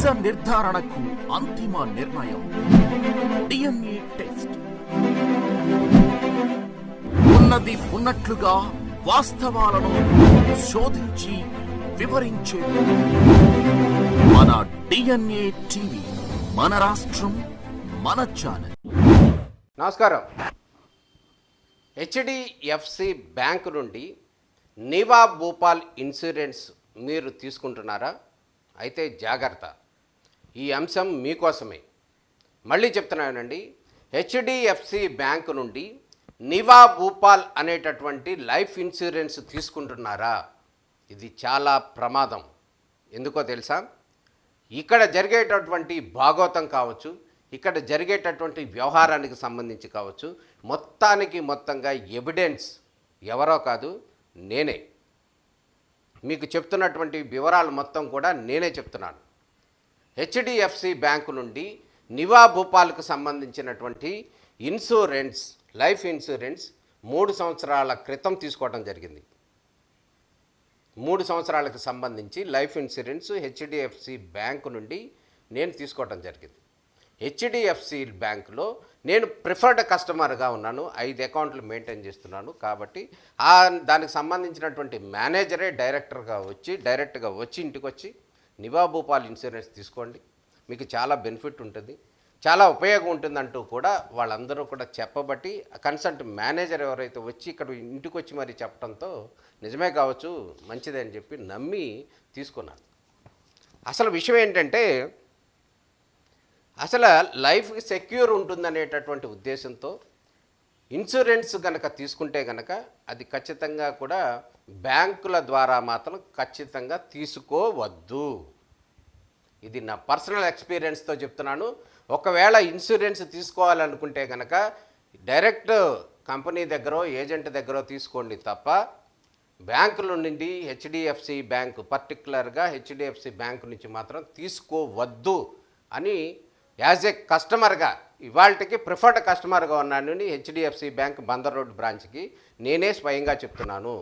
దిశ నిర్ధారణకు అంతిమ నిర్ణయం. DNA test. ఉన్నది ఉన్నట్లుగా వాస్తవాలను శోధించి వివరించే మన డిఎన్ఏ టీవీ మన రాష్ట్రం మన ఛానల్. నమస్కారం. హెచ్డిఎఫ్సి బ్యాంక్ నుండి నివా భూపాల్ ఇన్సూరెన్స్ మీరు తీసుకుంటున్నారా? అయితే జాగ్రత్త. ఈ అంశం మీకోసమే. మళ్ళీ చెప్తున్నానండి హెచ్డిఎఫ్సి బ్యాంక్ నుండి నివా భూపాల్ అనేటటువంటి లైఫ్ ఇన్సూరెన్స్ తీసుకుంటున్నారా? ఇది చాలా ప్రమాదం. ఎందుకో తెలుసా? ఇక్కడ జరిగేటటువంటి భాగోతం కావచ్చు ఇక్కడ జరిగేటటువంటి వ్యవహారానికి సంబంధించి కావచ్చు మొత్తానికి మొత్తంగా ఎవిడెన్స్ ఎవరో కాదు నేనే. మీకు చెప్తున్నటువంటి వివరాలు మొత్తం కూడా నేనే చెప్తున్నాను. హెచ్డిఎఫ్సి బ్యాంకు నుండి నివా భూపాల్కు సంబంధించినటువంటి ఇన్సూరెన్స్ లైఫ్ ఇన్సూరెన్స్ మూడు సంవత్సరాల క్రితం తీసుకోవడం జరిగింది. మూడు సంవత్సరాలకు సంబంధించి లైఫ్ ఇన్సూరెన్స్ హెచ్డిఎఫ్సి బ్యాంకు నుండి నేను తీసుకోవడం జరిగింది. హెచ్డిఎఫ్సి బ్యాంకులో నేను ప్రిఫర్డ్ కస్టమర్గా ఉన్నాను. ఐదు అకౌంట్లు మెయింటైన్ చేస్తున్నాను కాబట్టి ఆ దానికి సంబంధించినటువంటి మేనేజరే డైరెక్టర్గా వచ్చి డైరెక్ట్గా వచ్చి ఇంటికి వచ్చి నివాభూపాల్ ఇన్సూరెన్స్ తీసుకోండి. మీకు చాలా బెనిఫిట్ ఉంటుంది. చాలా ఉపయోగం ఉంటుందంటూ కూడా వాళ్ళందరూ కూడా చెప్పబట్టి కన్సల్ట్ మేనేజర్ ఎవరైతే వచ్చి ఇక్కడ ఇంటికి వచ్చి మరి చెప్పడంతో నిజమే కావచ్చు మంచిదే అని చెప్పి నమ్మి తీసుకున్నాను అసలు విషయం ఏంటంటే అసలు లైఫ్ సెక్యూర్ ఉంటుందనేటటువంటి ఉద్దేశంతో ఇన్సూరెన్స్ కనుక తీసుకుంటే కనుక అది ఖచ్చితంగా కూడా బ్యాంకుల ద్వారా మాత్రం ఖచ్చితంగా తీసుకోవద్దు. ఇది నా పర్సనల్ ఎక్స్పీరియన్స్తో చెప్తున్నాను. ఒకవేళ ఇన్సూరెన్స్ తీసుకోవాలనుకుంటే కనుక డైరెక్ట్ కంపెనీ దగ్గరో ఏజెంట్ దగ్గరో తీసుకోండి తప్ప బ్యాంకుల నుండి హెచ్డిఎఫ్సి బ్యాంక్ పర్టికులర్గా హెచ్డిఎఫ్సి బ్యాంక్ నుంచి మాత్రం తీసుకోవద్దు అని యాజ్ ఏ కస్టమర్గా ఇవాళకి ప్రిఫర్డ్ కస్టమర్గా ఉన్నాను హెచ్డిఎఫ్సి బ్యాంక్ బందర్ రోడ్ బ్రాంచ్కి నేనే స్వయంగా చెప్తున్నాను.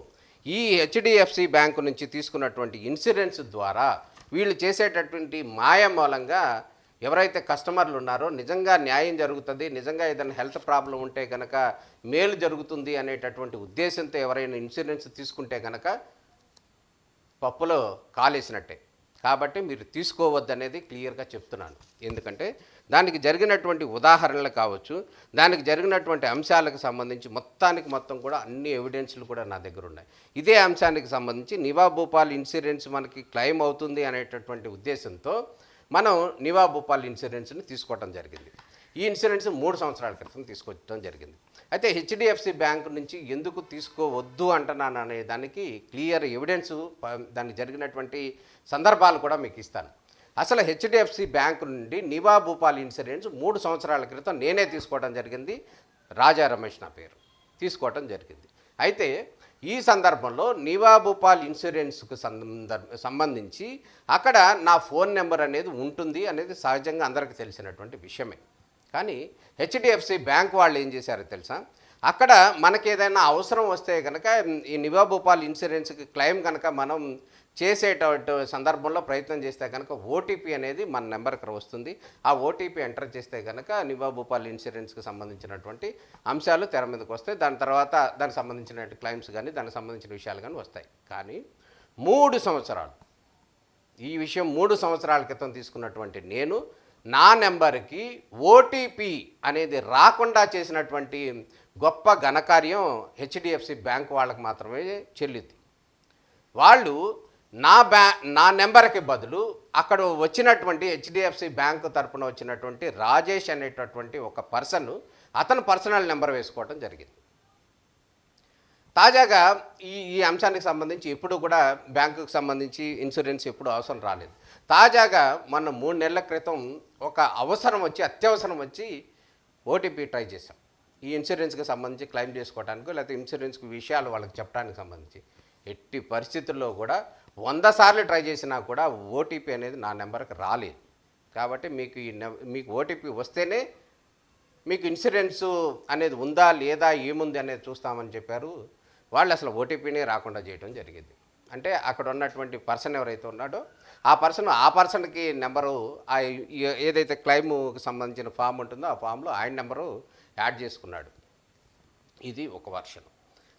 ఈ హెచ్డిఎఫ్సి బ్యాంకు నుంచి తీసుకున్నటువంటి ఇన్సూరెన్స్ ద్వారా వీళ్ళు చేసేటటువంటి మాయ మూలంగా ఎవరైతే కస్టమర్లు ఉన్నారో నిజంగా న్యాయం జరుగుతుంది నిజంగా ఏదైనా హెల్త్ ప్రాబ్లం ఉంటే కనుక మేలు జరుగుతుంది అనేటటువంటి ఉద్దేశంతో ఎవరైనా ఇన్సూరెన్స్ తీసుకుంటే కనుక పప్పులో కాలేసినట్టే. కాబట్టి మీరు తీసుకోవద్దనేది క్లియర్గా చెప్తున్నాను. ఎందుకంటే దానికి జరిగినటువంటి ఉదాహరణలు కావచ్చు దానికి జరిగినటువంటి అంశాలకు సంబంధించి మొత్తానికి మొత్తం కూడా అన్ని ఎవిడెన్స్లు కూడా నా దగ్గర ఉన్నాయి. ఇదే అంశానికి సంబంధించి నివా భూపాల్ ఇన్సూరెన్స్ మనకి క్లెయిమ్ అవుతుంది అనేటటువంటి ఉద్దేశంతో మనం నివా భూపాల్ ఇన్సూరెన్స్ని తీసుకోవటం జరిగింది. ఈ ఇన్సూరెన్స్ మూడు సంవత్సరాల క్రితం తీసుకొచ్చడం జరిగింది. అయితే హెచ్డిఎఫ్సి బ్యాంక్ నుంచి ఎందుకు తీసుకోవద్దు అంటున్నాను అనే దానికి క్లియర్ ఎవిడెన్స్ దానికి జరిగినటువంటి సందర్భాలు కూడా మీకు ఇస్తాను. అసలు హెచ్డిఎఫ్సి బ్యాంక్ నుండి నివా భూపాల్ ఇన్సూరెన్స్ మూడు సంవత్సరాల క్రితం నేనే తీసుకోవడం జరిగింది. రాజా రమేష్ నా పేరు. తీసుకోవటం జరిగింది. అయితే ఈ సందర్భంలో నివా భూపాల్ ఇన్సూరెన్స్కు సంబంధించి అక్కడ నా ఫోన్ నెంబర్ అనేది ఉంటుంది అనేది సహజంగా అందరికీ తెలిసినటువంటి విషయమే. కానీ హెచ్డిఎఫ్సి బ్యాంక్ వాళ్ళు ఏం చేశారో తెలుసా? అక్కడ మనకి ఏదైనా అవసరం వస్తే కనుక ఈ నివా భూపాల్ ఇన్సూరెన్స్కి క్లెయిమ్ కనుక మనం చేసేటటువంటి సందర్భంలో ప్రయత్నం చేస్తే కనుక ఓటీపీ అనేది మన నెంబర్కి వస్తుంది. ఆ ఓటీపీ ఎంటర్ చేస్తే కనుక నివా భూపాల్ ఇన్సూరెన్స్కి సంబంధించినటువంటి అంశాలు తెర మీదకి వస్తాయి. దాని తర్వాత దానికి సంబంధించిన క్లెయిమ్స్ కానీ దానికి సంబంధించిన విషయాలు కానీ వస్తాయి. కానీ మూడు సంవత్సరాలు ఈ విషయం మూడు సంవత్సరాల క్రితం తీసుకున్నటువంటి నేను నా నెంబర్కి ఓటీపీ అనేది రాకుండా చేసినటువంటి గొప్ప ఘనకార్యం హెచ్డిఎఫ్సి బ్యాంక్ వాళ్ళకి మాత్రమే చెల్లింది వాళ్ళు నా బ్యా నా నెంబర్కి బదులు అక్కడ వచ్చినటువంటి హెచ్డిఎఫ్సి బ్యాంక్ తరపున వచ్చినటువంటి రాజేష్ అనేటటువంటి ఒక పర్సన్ అతను పర్సనల్ నెంబర్ వేసుకోవడం జరిగింది. తాజాగా ఈ ఈ అంశానికి సంబంధించి ఎప్పుడు కూడా బ్యాంకుకు సంబంధించి ఇన్సూరెన్స్ ఎప్పుడు అవసరం రాలేదు. తాజాగా మొన్న మూడు నెలల క్రితం ఒక అవసరం వచ్చి అత్యవసరం వచ్చి ఓటీపీ ట్రై చేశాం. ఈ ఇన్సూరెన్స్కి సంబంధించి క్లెయిమ్ చేసుకోవడానికి లేకపోతే ఇన్సూరెన్స్కి విషయాలు వాళ్ళకి చెప్పడానికి సంబంధించి ఎట్టి పరిస్థితుల్లో కూడా వంద సార్లు ట్రై చేసినా కూడా ఓటీపీ అనేది నా నెంబర్కి రాలేదు. కాబట్టి మీకు ఈ మీకు ఓటీపీ వస్తేనే మీకు ఇన్సూరెన్స్ అనేది ఉందా లేదా ఏముంది అనేది చూస్తామని చెప్పారు. వాళ్ళు అసలు ఓటీపీనే రాకుండా చేయడం జరిగింది. అంటే అక్కడ ఉన్నటువంటి పర్సన్ ఎవరైతే ఉన్నాడో ఆ పర్సన్ ఆ పర్సన్కి నెంబరు ఆ ఏదైతే క్లైమ్కి సంబంధించిన ఫామ్ ఉంటుందో ఆ ఫామ్లో ఆయన నెంబరు యాడ్ చేసుకున్నాడు. ఇది ఒక వర్షన్.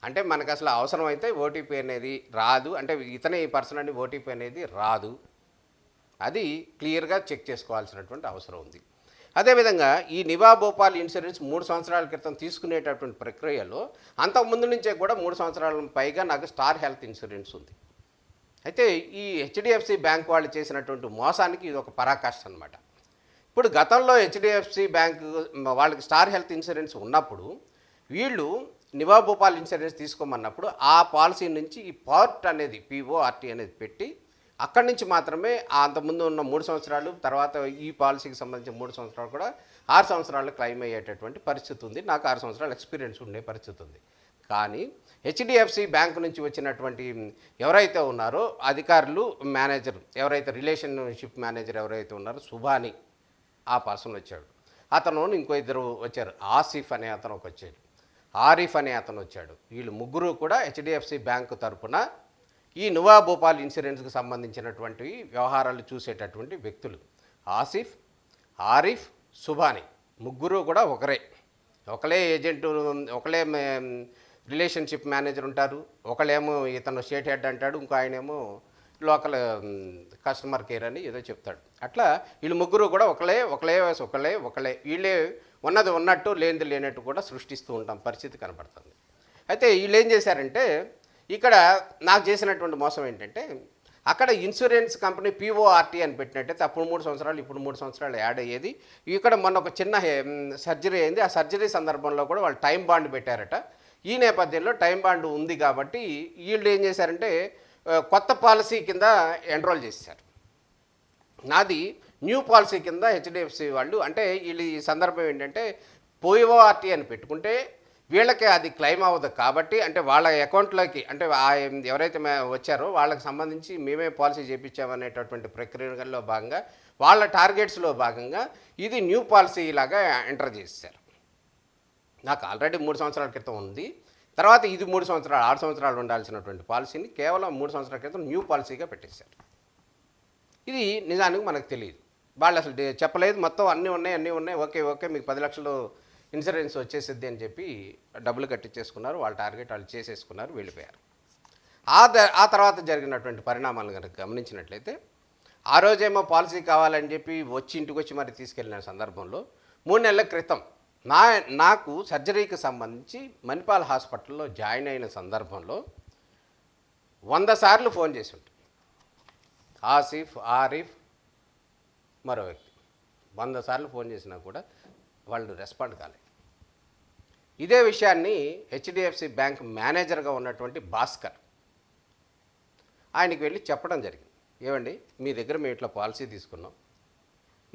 అంటే మనకు అసలు అవసరమైతే ఓటీపీ అనేది రాదు. అంటే ఇతనే ఈ పర్సన్ అని ఓటీపీ అనేది రాదు. అది క్లియర్గా చెక్ చేసుకోవాల్సినటువంటి అవసరం ఉంది. అదేవిధంగా ఈ నివా భోపాల్ ఇన్సూరెన్స్ మూడు సంవత్సరాల క్రితం తీసుకునేటటువంటి ప్రక్రియలో అంతకుముందు నుంచే కూడా మూడు సంవత్సరాల పైగా నాకు స్టార్ హెల్త్ ఇన్సూరెన్స్ ఉంది. అయితే ఈ హెచ్డిఎఫ్సి బ్యాంక్ వాళ్ళు చేసినటువంటి మోసానికి ఇది ఒక పరాకాష్ట అనమాట ఇప్పుడు గతంలో హెచ్డిఎఫ్సి బ్యాంక్ వాళ్ళకి స్టార్ హెల్త్ ఇన్సూరెన్స్ ఉన్నప్పుడు వీళ్ళు నివా భోపాల్ ఇన్సూరెన్స్ తీసుకోమన్నప్పుడు ఆ పాలసీ నుంచి ఈ పార్ట్ అనేది పిఓఆర్టీ అనేది పెట్టి అక్కడి నుంచి మాత్రమే అంతకుముందు ఉన్న మూడు సంవత్సరాలు తర్వాత ఈ పాలసీకి సంబంధించిన మూడు సంవత్సరాలు కూడా ఆరు సంవత్సరాలు క్లెయిమ్ అయ్యేటటువంటి పరిస్థితి ఉంది. నాకు ఆరు సంవత్సరాలు ఎక్స్పీరియన్స్ ఉండే పరిస్థితి ఉంది. కానీ హెచ్డిఎఫ్సి బ్యాంక్ నుంచి వచ్చినటువంటి ఎవరైతే ఉన్నారో అధికారులు మేనేజర్ ఎవరైతే రిలేషన్షిప్ మేనేజర్ ఎవరైతే ఉన్నారో సుభాని ఆ పర్సన్ వచ్చాడు. అతను ఇంకో ఇద్దరు వచ్చారు. ఆసిఫ్ అనే అతను ఒక వచ్చాడు. ఆరిఫ్ అనే అతను వచ్చాడు. వీళ్ళు ముగ్గురు కూడా హెచ్డిఎఫ్సి బ్యాంకు తరపున ఈ నువా భోపాల్ ఇన్సూరెన్స్కి సంబంధించినటువంటి వ్యవహారాలు చూసేటటువంటి వ్యక్తులు ఆసిఫ్ ఆరిఫ్ సుభాని ముగ్గురు కూడా ఒకరే. ఒకలే ఏజెంట్ ఒకలే రిలేషన్షిప్ మేనేజర్ ఉంటారు. ఒకళ్ళేమో ఇతను స్టేట్ హెడ్ అంటాడు ఇంకో ఆయనేమో లోకల్ కస్టమర్ కేర్ అని ఏదో చెప్తాడు. అట్లా వీళ్ళు ముగ్గురు కూడా ఒకలే ఒకలే ఒకలే ఒకలే వీళ్ళే ఉన్నది ఉన్నట్టు లేనిది లేనట్టు కూడా సృష్టిస్తూ ఉంటాం. పరిస్థితి కనబడుతుంది. అయితే వీళ్ళు ఏం చేశారంటే ఇక్కడ నాకు చేసినటువంటి మోసం ఏంటంటే అక్కడ ఇన్సూరెన్స్ కంపెనీ పిఓఆర్టీ అని పెట్టినట్టయితే అప్పుడు మూడు సంవత్సరాలు ఇప్పుడు మూడు సంవత్సరాలు యాడ్ అయ్యేది. ఇక్కడ మొన్న ఒక చిన్న సర్జరీ అయింది. ఆ సర్జరీ సందర్భంలో కూడా వాళ్ళు టైం బాండ్ పెట్టారట. ఈ నేపథ్యంలో టైం బాండ్ ఉంది కాబట్టి వీళ్ళు ఏం చేశారంటే కొత్త పాలసీ కింద ఎన్రోల్ చేశారు. నాది న్యూ పాలసీ కింద హెచ్డిఎఫ్సి వాళ్ళు అంటే వీళ్ళు ఈ సందర్భం ఏంటంటే పోయిఓఆర్టీ అని పెట్టుకుంటే వీళ్ళకి అది క్లెయిమ్ అవ్వదు కాబట్టి అంటే వాళ్ళ అకౌంట్లోకి అంటే ఎవరైతే వచ్చారో వాళ్ళకి సంబంధించి మేమే పాలసీ చేయించామనేటటువంటి ప్రక్రియలో భాగంగా వాళ్ళ టార్గెట్స్లో భాగంగా ఇది న్యూ పాలసీ లాగా ఎంటర్ చేశారు. నాకు ఆల్రెడీ మూడు సంవత్సరాల క్రితం ఉంది. తర్వాత ఇది మూడు సంవత్సరాలు ఆరు సంవత్సరాలు ఉండాల్సినటువంటి పాలసీని కేవలం మూడు సంవత్సరాల క్రితం న్యూ పాలసీగా పెట్టేశారు. ఇది నిజానికి మనకు తెలియదు వాళ్ళు అసలు చెప్పలేదు మొత్తం అన్నీ ఉన్నాయి అన్నీ ఉన్నాయి ఓకే ఓకే మీకు పది లక్షలు ఇన్సూరెన్స్ వచ్చేసిద్ది అని చెప్పి డబ్బులు కట్టించేసుకున్నారు వాళ్ళ టార్గెట్ వాళ్ళు చేసేసుకున్నారు వెళ్ళిపోయారు. ఆ ఆ తర్వాత జరిగినటువంటి పరిణామాలను కనుక గమనించినట్లయితే ఆ రోజేమో పాలసీ కావాలని చెప్పి వచ్చి ఇంటికి వచ్చి మరి తీసుకెళ్ళిన సందర్భంలో మూడు నెలల క్రితం నా నాకు సర్జరీకి సంబంధించి మణిపాల్ హాస్పిటల్లో జాయిన్ అయిన సందర్భంలో వంద సార్లు ఫోన్ చేసి ఉంటాను ఆసిఫ్ ఆరిఫ్ మరో వ్యక్తి. వంద సార్లు ఫోన్ చేసినా కూడా వాళ్ళు రెస్పాండ్ కాలేదు ఇదే విషయాన్ని హెచ్డిఎఫ్సి బ్యాంక్ మేనేజర్గా ఉన్నటువంటి భాస్కర్ ఆయనకి వెళ్ళి చెప్పడం జరిగింది. ఏమండి మీ దగ్గర మేము ఇట్లా పాలసీ తీసుకున్నాం.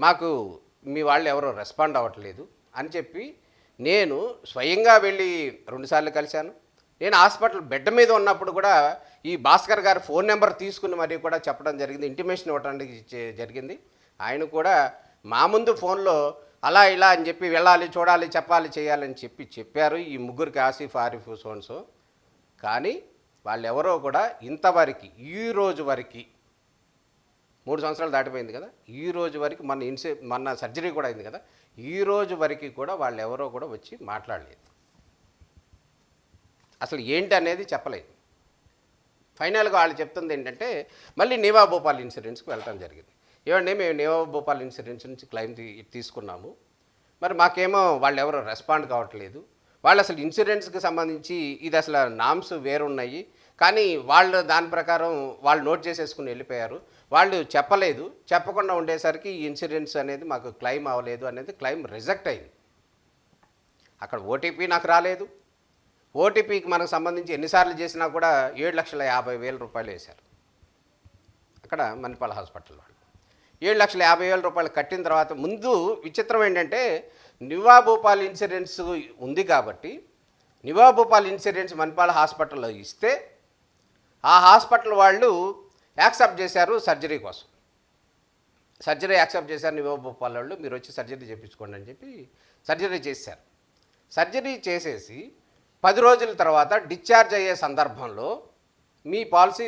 మాకు మీ వాళ్ళు ఎవరో రెస్పాండ్ అవ్వట్లేదు అని చెప్పి నేను స్వయంగా వెళ్ళి రెండుసార్లు కలిశాను. నేను హాస్పిటల్ బెడ్ మీద ఉన్నప్పుడు కూడా ఈ భాస్కర్ గారి ఫోన్ నెంబర్ తీసుకుని మరీ కూడా చెప్పడం జరిగింది. ఇంటిమేషన్ ఇవ్వడానికి జరిగింది. ఆయన కూడా మా ముందు ఫోన్లో అలా ఇలా అని చెప్పి వెళ్ళాలి చూడాలి చెప్పాలి చేయాలని చెప్పి చెప్పారు ఈ ముగ్గురికి ఆసిఫ్ ఆరిఫ్ సోన్సో. కానీ వాళ్ళెవరో కూడా ఇంతవరకు ఈ రోజు వరకు మూడు సంవత్సరాలు దాటిపోయింది కదా ఈ రోజు వరకు మన ఇన్సే మన సర్జరీ కూడా అయింది కదా ఈ రోజు వరకు కూడా వాళ్ళు ఎవరో కూడా వచ్చి మాట్లాడలేదు. అసలు ఏంటి అనేది చెప్పలేదు. ఫైనల్గా వాళ్ళు చెప్తుంది ఏంటంటే మళ్ళీ నీవా భోపాల్ ఇన్సూరెన్స్కి వెళ్ళడం జరిగింది. ఏమండి మేము నీవా భోపాల్ ఇన్సూరెన్స్ నుంచి క్లెయిమ్ తీసుకున్నాము. మరి మాకేమో వాళ్ళు ఎవరు రెస్పాండ్ కావట్లేదు. వాళ్ళు అసలు ఇన్సూరెన్స్కి సంబంధించి ఇది అసలు నామ్స్ వేరున్నాయి. కానీ వాళ్ళు దాని ప్రకారం వాళ్ళు నోట్ చేసేసుకుని వెళ్ళిపోయారు. వాళ్ళు చెప్పలేదు. చెప్పకుండా ఉండేసరికి ఈ ఇన్సూరెన్స్ అనేది మాకు క్లెయిమ్ అవ్వలేదు అనేది క్లెయిమ్ రిజెక్ట్ అయింది. అక్కడ ఓటీపీ నాకు రాలేదు. ఓటీపీకి మనకు సంబంధించి ఎన్నిసార్లు చేసినా కూడా ఏడు లక్షల యాభై వేల రూపాయలు వేశారు. అక్కడ మణిపాల్ హాస్పిటల్ వాళ్ళు. ఏడు లక్షల యాభై వేల రూపాయలు కట్టిన తర్వాత ముందు విచిత్రం ఏంటంటే నివా భూపాల్ ఇన్సూరెన్స్ ఉంది కాబట్టి నివా భూపాల్ ఇన్సూరెన్స్ మణిపాల్ హాస్పిటల్లో ఇస్తే ఆ హాస్పిటల్ వాళ్ళు యాక్సెప్ట్ చేశారు సర్జరీ కోసం. సర్జరీ యాక్సెప్ట్ చేశారు నివా భూపాల్ వాళ్ళు మీరు వచ్చి సర్జరీ చేయించుకోండి అని చెప్పి సర్జరీ చేశారు. సర్జరీ చేసేసి పది రోజుల తర్వాత డిశ్చార్జ్ అయ్యే సందర్భంలో మీ పాలసీ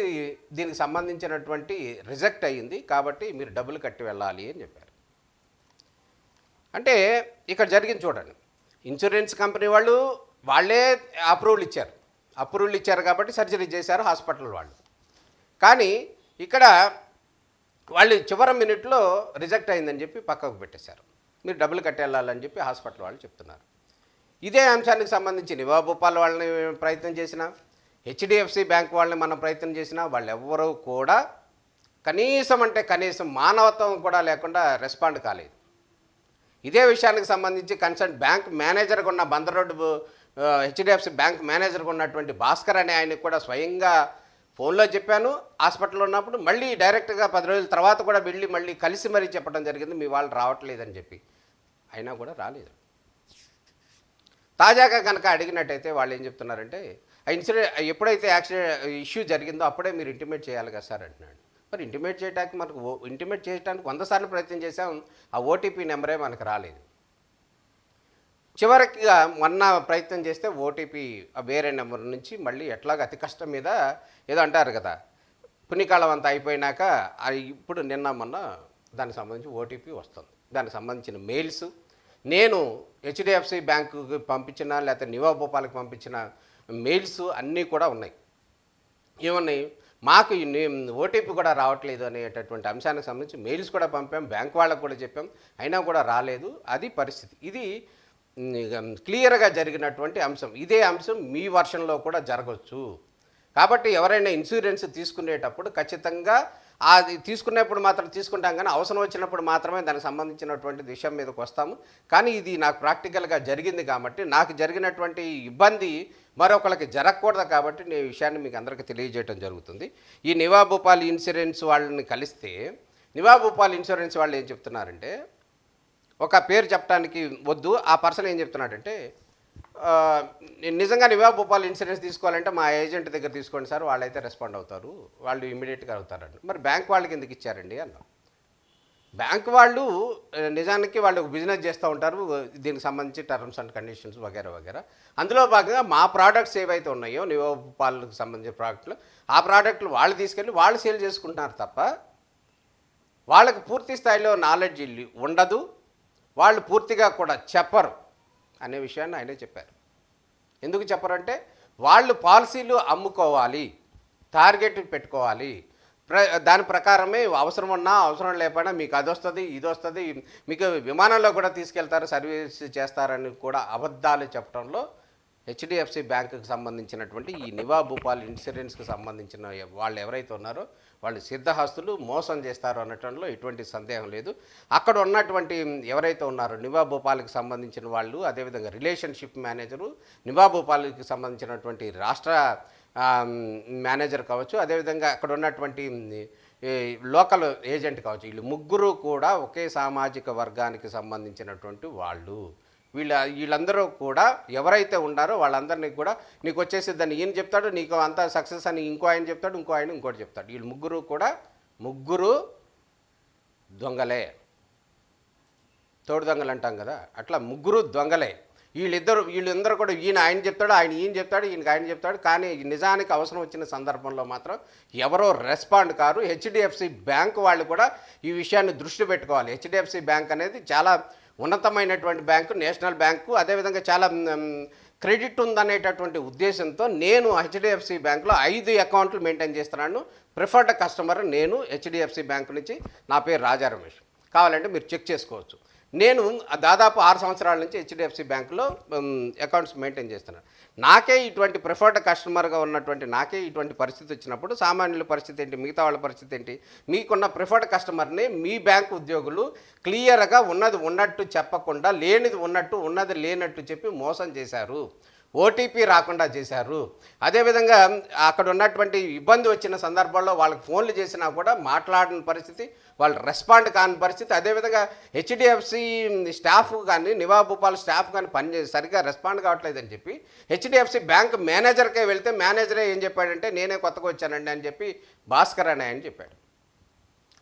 దీనికి సంబంధించినటువంటి రిజెక్ట్ అయ్యింది కాబట్టి మీరు డబ్బులు కట్టి వెళ్ళాలి అని చెప్పారు. అంటే ఇక్కడ జరిగింది చూడండి. ఇన్సూరెన్స్ కంపెనీ వాళ్ళు వాళ్ళే అప్రూవల్ ఇచ్చారు. అప్రూవల్ ఇచ్చారు కాబట్టి సర్జరీ చేశారు హాస్పిటల్ వాళ్ళు. కానీ ఇక్కడ వాళ్ళు చివరి మినిట్లో రిజెక్ట్ అయిందని చెప్పి పక్కకు పెట్టేశారు. మీరు డబ్బులు కట్టేళ్ళాలని చెప్పి హాస్పిటల్ వాళ్ళు చెప్తున్నారు. ఇదే అంశానికి సంబంధించి నివాభూపాల్ వాళ్ళని ప్రయత్నం చేసినా హెచ్డిఎఫ్సి బ్యాంక్ వాళ్ళని మనం ప్రయత్నం చేసినా వాళ్ళు ఎవ్వరూ కూడా కనీసం అంటే కనీసం మానవత్వం కూడా లేకుండా రెస్పాండ్ కాలేదు. ఇదే విషయానికి సంబంధించి కన్సర్న్ బ్యాంక్ మేనేజర్గా ఉన్న బందర్ రోడ్డు హెచ్డిఎఫ్సి బ్యాంక్ మేనేజర్గా ఉన్నటువంటి భాస్కర్ అనే ఆయనకు కూడా స్వయంగా ఫోన్లో చెప్పాను. హాస్పిటల్లో ఉన్నప్పుడు మళ్ళీ డైరెక్ట్గా పది రోజుల తర్వాత కూడా వెళ్ళి మళ్ళీ కలిసి మరీ చెప్పడం జరిగింది. మీ వాళ్ళు రావట్లేదని చెప్పి. అయినా కూడా రాలేదు. తాజాగా కనుక అడిగినట్టయితే వాళ్ళు ఏం చెప్తున్నారంటే ఇన్సిడెంట్ ఎప్పుడైతే యాక్సిడెంట్ ఇష్యూ జరిగిందో అప్పుడే మీరు ఇంటిమేట్ చేయాలి కదా సార్ అంటున్నాడు. మరి ఇంటిమేట్ చేయడానికి మనకు ఓ- ఇంటిమేట్ చేయడానికి వంద సార్లు ప్రయత్నం చేసాం ఆ ఓటీపీ నెంబరే మనకు రాలేదు. చివరిగా మొన్న ప్రయత్నం చేస్తే ఓటీపీ వేరే నెంబర్ నుంచి మళ్ళీ ఎట్లాగ అతి కష్టం మీద ఏదో అంటారు కదా పుణ్యకాలం అంతా అయిపోయినాక ఇప్పుడు నిన్న మొన్న దానికి సంబంధించి ఓటీపీ వస్తుంది. దానికి సంబంధించిన మెయిల్స్ నేను హెచ్డిఎఫ్సి బ్యాంకుకి పంపించిన లేకపోతే నివా భోపాల్కి పంపించిన మెయిల్స్ అన్నీ కూడా ఉన్నాయి. ఏమన్నాయి మాకు ఓటీపీ కూడా రావట్లేదు అనేటటువంటి అంశానికి సంబంధించి మెయిల్స్ కూడా పంపాం బ్యాంక్ వాళ్ళకు కూడా చెప్పాం అయినా కూడా రాలేదు. అది పరిస్థితి. ఇది క్లియర్గా జరిగినటువంటి అంశం. ఇదే అంశం మీ వర్షంలో కూడా జరగవచ్చు కాబట్టి ఎవరైనా ఇన్సూరెన్స్ తీసుకునేటప్పుడు ఖచ్చితంగా అది తీసుకునేప్పుడు మాత్రం తీసుకుంటాం కానీ అవసరం వచ్చినప్పుడు మాత్రమే దానికి సంబంధించినటువంటి విషయం మీదకి వస్తాము. కానీ ఇది నాకు ప్రాక్టికల్గా జరిగింది కాబట్టి నాకు జరిగినటువంటి ఇబ్బంది మరొకరికి జరగకూడదు కాబట్టి నేను ఈ విషయాన్ని మీకు అందరికీ తెలియజేయడం జరుగుతుంది. ఈ నివాభూపాల్ ఇన్సూరెన్స్ వాళ్ళని కలిస్తే నివాభూపాల్ ఇన్సూరెన్స్ వాళ్ళు ఏం చెప్తున్నారంటే ఒక పేరు చెప్పడానికి వద్దు ఆ పర్సన్ ఏం చెప్తున్నాడంటే నిజంగా నివా భూపాల్ ఇన్సూరెన్స్ తీసుకోవాలంటే మా ఏజెంట్ దగ్గర తీసుకోండి సార్ వాళ్ళైతే రెస్పాండ్ అవుతారు. వాళ్ళు ఇమీడియట్గా అవుతారండి. మరి బ్యాంక్ వాళ్ళకి ఎందుకు ఇచ్చారండి అన్నాం? బ్యాంక్ వాళ్ళు నిజానికి వాళ్ళు బిజినెస్ చేస్తూ ఉంటారు దీనికి సంబంధించి టర్మ్స్ అండ్ కండిషన్స్ వగేరా వగేరా. అందులో భాగంగా మా ప్రోడక్ట్స్ ఏవైతే ఉన్నాయో నివా భూపాల్కి సంబంధించిన ప్రోడక్ట్లు ఆ ప్రోడక్ట్లు వాళ్ళు తీసుకెళ్ళి వాళ్ళు సేల్ చేసుకుంటున్నారు తప్ప వాళ్ళకి పూర్తి స్థాయిలో నాలెడ్జ్ ఉండదు. వాళ్ళు పూర్తిగా కూడా చెప్పరు. అనే విషయాన్ని ఆయనే చెప్పారు. ఎందుకు చెప్పరంటే వాళ్ళు పాలసీలు అమ్ముకోవాలి టార్గెట్ పెట్టుకోవాలి. ప్ర దాని ప్రకారమే అవసరం ఉన్నా అవసరం లేకపోయినా మీకు అది వస్తుంది ఇది వస్తుంది మీకు విమానంలో కూడా తీసుకెళ్తారు సర్వీస్ చేస్తారని కూడా అబద్ధాలు చెప్పడంలో హెచ్డిఎఫ్సి బ్యాంకుకి సంబంధించినటువంటి ఈ నివా భూపాల్ ఇన్సూరెన్స్కి సంబంధించిన వాళ్ళు ఎవరైతే ఉన్నారో వాళ్ళు సిద్ధహస్తులు మోసం చేస్తారు అనటంలో ఎటువంటి సందేహం లేదు. అక్కడ ఉన్నటువంటి ఎవరైతే ఉన్నారో నివా భూపాల్కి సంబంధించిన వాళ్ళు అదేవిధంగా రిలేషన్షిప్ మేనేజరు నివా భూపాల్కి సంబంధించినటువంటి రాష్ట్ర మేనేజర్ కావచ్చు అదేవిధంగా అక్కడ ఉన్నటువంటి ఈ లోకల్ ఏజెంట్ కావచ్చు వీళ్ళు ముగ్గురు కూడా ఒకే సామాజిక వర్గానికి సంబంధించినటువంటి వాళ్ళు. వీళ్ళ వీళ్ళందరూ కూడా ఎవరైతే ఉన్నారో వాళ్ళందరినీ కూడా నీకు వచ్చేసి దాన్ని ఈయన చెప్తాడు నీకు అంతా సక్సెస్ అని ఇంకో ఆయన చెప్తాడు ఇంకో ఆయన ఇంకోటి చెప్తాడు. వీళ్ళు ముగ్గురు కూడా ముగ్గురు దొంగలే. తోడు దొంగలు అంటాం కదా అట్లా ముగ్గురు దొంగలే. వీళ్ళిద్దరు వీళ్ళందరూ కూడా ఈయన ఆయన చెప్తాడు ఆయన ఈయన చెప్తాడు ఈయనకి ఆయన చెప్తాడు. కానీ నిజానికి అవసరం వచ్చిన సందర్భంలో మాత్రం ఎవరో రెస్పాండ్ కారు హెచ్డిఎఫ్సి బ్యాంక్ వాళ్ళు కూడా ఈ విషయాన్ని దృష్టి పెట్టుకోవాలి. హెచ్డిఎఫ్సి బ్యాంక్ అనేది చాలా ఉన్నతమైనటువంటి బ్యాంకు నేషనల్ బ్యాంకు అదేవిధంగా చాలా క్రెడిట్ ఉందనేటటువంటి ఉద్దేశంతో నేను హెచ్డిఎఫ్సి బ్యాంకులో ఐదు అకౌంట్లు మెయింటైన్ చేస్తున్నాను. ప్రిఫర్డ్ కస్టమర్ నేను హెచ్డిఎఫ్సి బ్యాంకు నుంచి నా పేరు రాజా రమేష్. కావాలంటే మీరు చెక్ చేసుకోవచ్చు. నేను దాదాపు ఆరు సంవత్సరాల నుంచి హెచ్డిఎఫ్సి బ్యాంకులో అకౌంట్స్ మెయింటైన్ చేస్తున్నాను. నాకే ఇటువంటి ప్రిఫర్డ్ కస్టమర్గా ఉన్నటువంటి నాకే ఇటువంటి పరిస్థితి వచ్చినప్పుడు సామాన్యుల పరిస్థితి ఏంటి మిగతా వాళ్ళ పరిస్థితి ఏంటి మీకున్న ప్రిఫర్డ్ కస్టమర్ని మీ బ్యాంక్ ఉద్యోగులు క్లియర్గా ఉన్నది ఉన్నట్టు చెప్పకుండా లేనిది ఉన్నట్టు ఉన్నది లేనట్టు చెప్పి మోసం చేశారు. ఓటీపీ రాకుండా చేశారు. అదేవిధంగా అక్కడ ఉన్నటువంటి ఇబ్బంది వచ్చిన సందర్భాల్లో వాళ్ళకి ఫోన్లు చేసినా కూడా మాట్లాడిన పరిస్థితి వాళ్ళు రెస్పాండ్ కాని పరిస్థితి. అదేవిధంగా హెచ్డిఎఫ్సి స్టాఫ్ కానీ నివా భూపాల్ స్టాఫ్ కానీ పని సరిగ్గా రెస్పాండ్ కావట్లేదని చెప్పి హెచ్డిఎఫ్సి బ్యాంక్ మేనేజర్కే వెళ్తే మేనేజరే ఏం చెప్పాడంటే నేనే కొత్తగా వచ్చానండి అని చెప్పి భాస్కర్ అనే చెప్పాడు.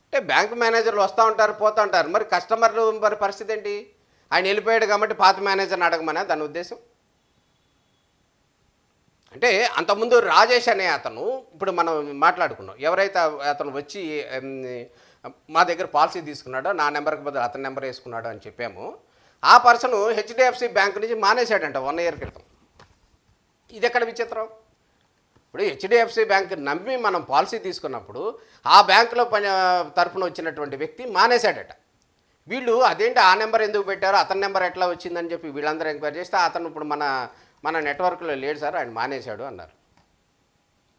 అంటే బ్యాంక్ మేనేజర్లు వస్తూ ఉంటారు పోతూ ఉంటారు. మరి కస్టమర్లు మరి పరిస్థితి ఏంటి? ఆయన వెళ్ళిపోయాడు కాబట్టి పాత మేనేజర్ని అడగమనే? దాని ఉద్దేశం? అంటే అంతకుముందు రాజేష్ అనే అతను ఇప్పుడు మనం మాట్లాడుకున్నాం. ఎవరైతే అతను వచ్చి మా దగ్గర పాలసీ తీసుకున్నాడో నా నెంబర్కి బదులు అతని నెంబర్ వేసుకున్నాడో అని చెప్పాము. ఆ పర్సన్ హెచ్డిఎఫ్సి బ్యాంక్ నుంచి మానేశాడంట వన్ ఇయర్ క్రితం. ఇది ఎక్కడ విచిత్రం? ఇప్పుడు హెచ్డిఎఫ్సి బ్యాంక్ నమ్మి మనం పాలసీ తీసుకున్నప్పుడు ఆ బ్యాంకులో పని తరఫున వచ్చినటువంటి వ్యక్తి మానేశాడట. వీళ్ళు అదేంటి ఆ నెంబర్ ఎందుకు పెట్టారు అతని నెంబర్ ఎట్లా వచ్చిందని చెప్పి వీళ్ళందరూ ఎంక్వైరీ చేస్తే అతను ఇప్పుడు మన మన నెట్వర్క్లో లేడు సార్ ఆయన మానేశాడు అన్నారు.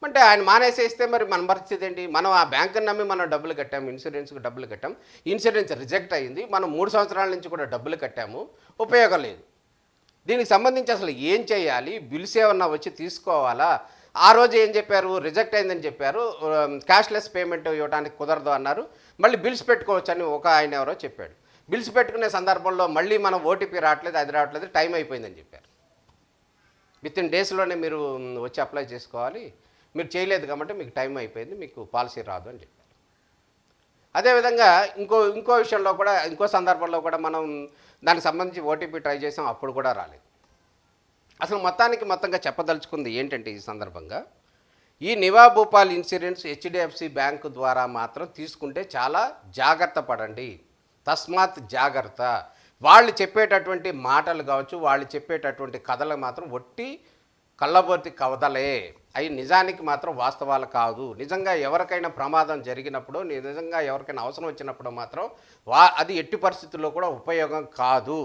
అంటే ఆయన మానేసేస్తే మరి మన పరిస్థితి ఏంటి? మనం ఆ బ్యాంకుని నమ్మి మనం డబ్బులు కట్టాము ఇన్సూరెన్స్కి డబ్బులు కట్టాం ఇన్సూరెన్స్ రిజెక్ట్ అయ్యింది మనం మూడు సంవత్సరాల నుంచి కూడా డబ్బులు కట్టాము ఉపయోగం లేదు. దీనికి సంబంధించి అసలు ఏం చేయాలి? బిల్స్ ఏమన్నా వచ్చి తీసుకోవాలా? ఆ రోజు ఏం చెప్పారు? రిజెక్ట్ అయిందని చెప్పారు. క్యాష్లెస్ పేమెంట్ ఇవ్వడానికి కుదరదు అన్నారు. మళ్ళీ బిల్స్ పెట్టుకోవచ్చని ఒక ఆయన ఎవరో చెప్పాడు. బిల్స్ పెట్టుకునే సందర్భంలో మళ్ళీ మనం ఓటీపీ రావట్లేదు అది రావట్లేదు టైం అయిపోయిందని చెప్పారు. విత్ ఇన్ డేస్లోనే మీరు వచ్చి అప్లై చేసుకోవాలి. మీరు చేయలేదు కాబట్టి మీకు టైం అయిపోయింది మీకు పాలసీ రాదు అని చెప్పారు. అదేవిధంగా ఇంకో ఇంకో విషయంలో కూడా ఇంకో సందర్భంలో కూడా మనం దానికి సంబంధించి ఓటీపీ ట్రై చేసాం అప్పుడు కూడా రాలేదు. అసలు మొత్తానికి మొత్తంగా చెప్పదలుచుకుంది ఏంటంటే ఈ సందర్భంగా ఈ Niva Bupa insurance HDFC bank ద్వారా మాత్రం తీసుకుంటే చాలా జాగ్రత్త పడండి. తస్మాత్ జాగ్రత్త. వాళ్ళు చెప్పేటటువంటి మాటలు కావచ్చు వాళ్ళు చెప్పేటటువంటి కథలు మాత్రం ఒట్టి కళ్ళబోర్తి కవదలే. అవి నిజానికి మాత్రం వాస్తవాలు కాదు. నిజంగా ఎవరికైనా ప్రమాదం జరిగినప్పుడు నిజంగా ఎవరికైనా అవసరం వచ్చినప్పుడు మాత్రం వా అది ఎట్టి పరిస్థితుల్లో కూడా ఉపయోగం కాదు.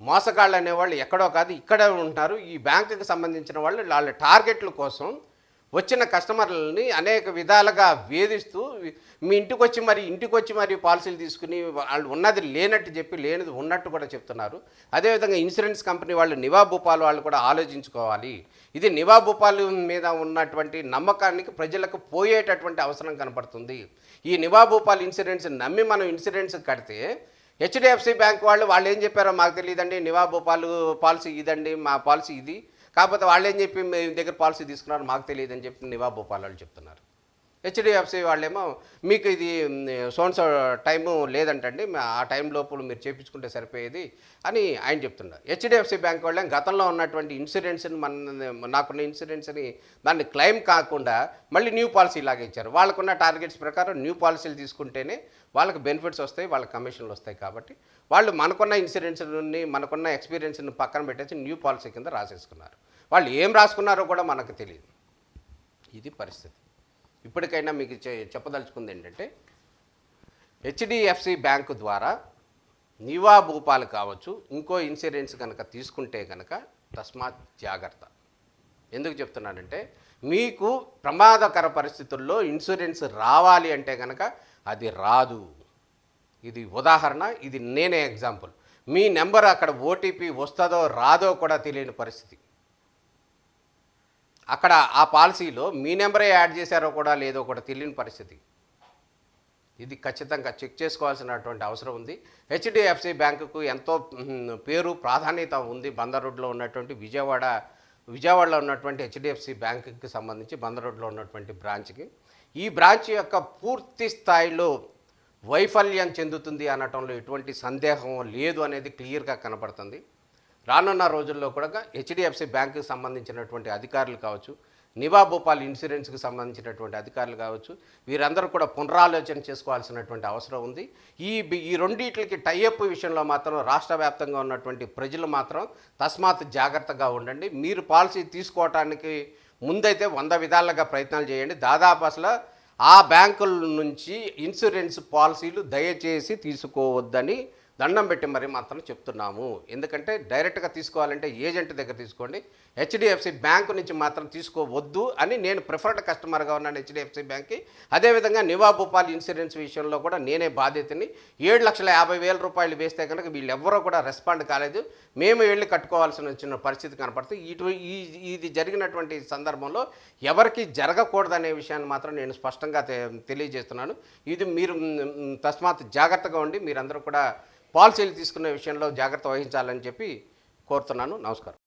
మోసగాళ్ళు అనేవాళ్ళు ఎక్కడో కాదు ఇక్కడే ఉంటారు ఈ బ్యాంకుకి సంబంధించిన వాళ్ళు వాళ్ళ టార్గెట్ల కోసం వచ్చిన కస్టమర్లని అనేక విధాలుగా వేధిస్తూ మీ ఇంటికి వచ్చి మరి ఇంటికి వచ్చి మరి పాలసీలు తీసుకుని వాళ్ళు ఉన్నది లేనట్టు చెప్పి లేనిది ఉన్నట్టు కూడా చెప్తున్నారు. అదేవిధంగా ఇన్సూరెన్స్ కంపెనీ వాళ్ళు నివా భూపాల్ వాళ్ళు కూడా ఆలోచించుకోవాలి. ఇది నివా భూపాల్ మీద ఉన్నటువంటి నమ్మకానికి ప్రజలకు పోయేటటువంటి అవసరం కనపడుతుంది. ఈ నివా భూపాల్ ఇన్సూరెన్స్ నమ్మి మనం ఇన్సూరెన్స్ కడితే హెచ్డిఎఫ్సి బ్యాంక్ వాళ్ళు వాళ్ళు ఏం చెప్పారో మాకు తెలియదండి. నివా భూపాల్ పాలసీ ఇదండి మా పాలసీ ఇది. కాకపోతే వాళ్ళు ఏం చెప్పి మీ దగ్గర పాలసీ తీసుకున్నారు మాకు తెలియదని చెప్పి నివా భూపాల్ వాళ్ళు చెప్తున్నారు. హెచ్డిఎఫ్సి వాళ్ళేమో మీకు ఇది సోన్సో టైము లేదంటండి ఆ టైం లోపల మీరు చేయించుకుంటే సరిపోయేది అని ఆయన చెప్తున్నారు. హెచ్డిఎఫ్సి బ్యాంక్ వాళ్ళే గతంలో ఉన్నటువంటి ఇన్సూరెన్స్ని మన నాకున్న ఇన్సూరెన్స్ని దాన్ని క్లెయిమ్ కాకుండా మళ్ళీ న్యూ పాలసీ లాగా ఇచ్చారు. వాళ్ళకున్న టార్గెట్స్ ప్రకారం న్యూ పాలసీలు తీసుకుంటేనే వాళ్ళకి బెనిఫిట్స్ వస్తాయి వాళ్ళకి కమిషన్లు వస్తాయి కాబట్టి వాళ్ళు మనకున్న ఇన్సూరెన్స్ని మనకున్న ఎక్స్పీరియన్స్ని పక్కన పెట్టేసి న్యూ పాలసీ కింద రాసేసుకున్నారు. వాళ్ళు ఏం రాసుకున్నారో కూడా మనకు తెలియదు. ఇది పరిస్థితి. ఇప్పటికైనా మీకు చె- చెప్పదలుచుకుంది ఏంటంటే హెచ్డిఎఫ్సి బ్యాంకు ద్వారా నివా భూపాలు కావచ్చు ఇంకో ఇన్సూరెన్స్ కనుక తీసుకుంటే కనుక తస్మాత్ జాగ్రత్త. ఎందుకు చెప్తున్నానంటే మీకు ప్రమాదకర పరిస్థితుల్లో ఇన్సూరెన్స్ రావాలి అంటే కనుక అది రాదు. ఇది ఉదాహరణ ఇది నేనే ఎగ్జాంపుల్. మీ నెంబర్ అక్కడ ఓటీపీ వస్తుందో రాదో కూడా తెలియని పరిస్థితి. అక్కడ ఆ పాలసీలో మీ నెంబరే యాడ్ చేశారో కూడా లేదో కూడా తెలియని పరిస్థితి. ఇది ఖచ్చితంగా చెక్ చేసుకోవాల్సినటువంటి అవసరం ఉంది. హెచ్డిఎఫ్సి బ్యాంకుకు ఎంతో పేరు ప్రాధాన్యత ఉంది. బందర్ రోడ్లో ఉన్నటువంటి విజయవాడ విజయవాడలో ఉన్నటువంటి హెచ్డిఎఫ్సి బ్యాంకుకి సంబంధించి బందర్ రోడ్లో ఉన్నటువంటి బ్రాంచ్కి. ఈ బ్రాంచ్ యొక్క పూర్తి స్థాయిలో వైఫల్యం చెందుతుంది అనటంలో ఎటువంటి సందేహం లేదు అనేది క్లియర్గా కనపడుతుంది. రానున్న రోజుల్లో కూడా హెచ్డిఎఫ్సి బ్యాంకుకి సంబంధించినటువంటి అధికారులు కావచ్చు నివా భూపాల్ ఇన్సూరెన్స్కి సంబంధించినటువంటి అధికారులు కావచ్చు వీరందరూ కూడా పునరాలోచన చేసుకోవాల్సినటువంటి అవసరం ఉంది. ఈ ఈ రెండింటికి టైఅప్ విషయంలో మాత్రం రాష్ట్ర వ్యాప్తంగా ఉన్నటువంటి ప్రజలు మాత్రం తస్మాత్ జాగ్రత్తగా ఉండండి. మీరు పాలసీ తీసుకోవటానికి ముందైతే వంద విధాలుగా ప్రయత్నాలు చేయండి. దాదాపు అసలు ఆ బ్యాంకుల నుంచి ఇన్సూరెన్స్ పాలసీలు దయచేసి తీసుకోవద్దని దండం పెట్టి మరి మాత్రం చెప్తున్నాము. ఎందుకంటే డైరెక్ట్గా తీసుకోవాలంటే ఏజెంట్ దగ్గర తీసుకోండి. హెచ్డిఎఫ్సి బ్యాంకు నుంచి మాత్రం తీసుకోవద్దు అని నేను ప్రిఫర్డ్ కస్టమర్గా ఉన్నాను హెచ్డిఎఫ్సి బ్యాంక్కి. అదేవిధంగా నివా భూపాల్ ఇన్సూరెన్స్ విషయంలో కూడా నేనే బాధ్యతని ఏడు లక్షల యాభై వేల రూపాయలు వేస్తే కనుక వీళ్ళెవ్వరూ కూడా రెస్పాండ్ కాలేదు. మేము వెళ్ళి కట్టుకోవాల్సిన వచ్చిన పరిస్థితి కనపడుతుంది ఇటు ఈ ఇది జరిగినటువంటి సందర్భంలో ఎవరికి జరగకూడదనే విషయాన్ని మాత్రం నేను స్పష్టంగా తె- తెలియజేస్తున్నాను. ఇది మీరు తస్మాత్ జాగ్రత్తగా ఉండి మీరందరూ కూడా పాలసీలు తీసుకునే విషయంలో జాగ్రత్త వహించాలని చెప్పి కోరుతున్నాను. నమస్కారం.